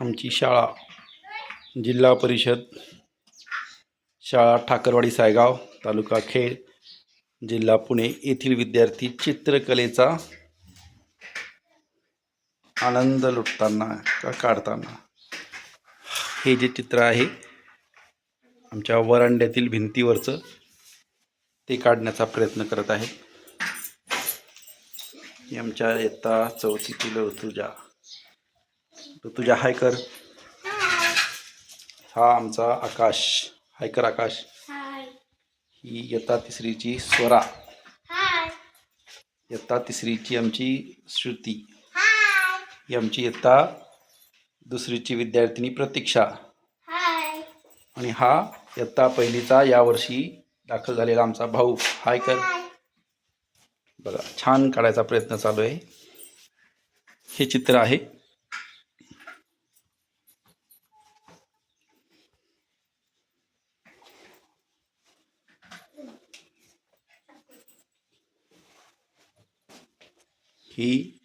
आमची शाळा जिल्हा परिषद शाळा ठाकरवाडी सायगाव तालुका खेड जिल्हा पुणे येथील विद्यार्थी चित्रकलेचा आनंद लुटताना का काढताना. हे जे चित्र आहे आमच्या वरांड्यातील भिंतीवरचं ते काढण्याचा प्रयत्न करत आहेत. आमच्या इयत्ता चौथीतील ऋतुजा. ऋतुजा हाय कर. हा आमचा आकाश. हाय कर आकाश. ही इयत्ता तिसरीची स्वरा. हाय. इयत्ता तिसरीची आमची श्रुती. ही आमची इयत्ता दुसरीची विद्यार्थिनी प्रतीक्षा. आणि हा इयत्ता पहिलीचा यावर्षी दाखल झालेला आमचा भाऊ. हाय कर. बघा छान काढायचा प्रयत्न चालू आहे. हे चित्र आहे. ही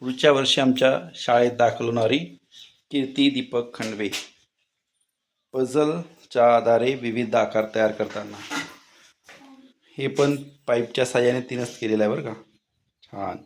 पुढच्या वर्षी आमच्या शाळेत दाखल होणारी कीर्ती दीपक खंडवे. पझलच्या आधारे विविध आकार तयार करताना. हे पण पाईपच्या साह्याने तिनंच केलेलं आहे बरं का? छान.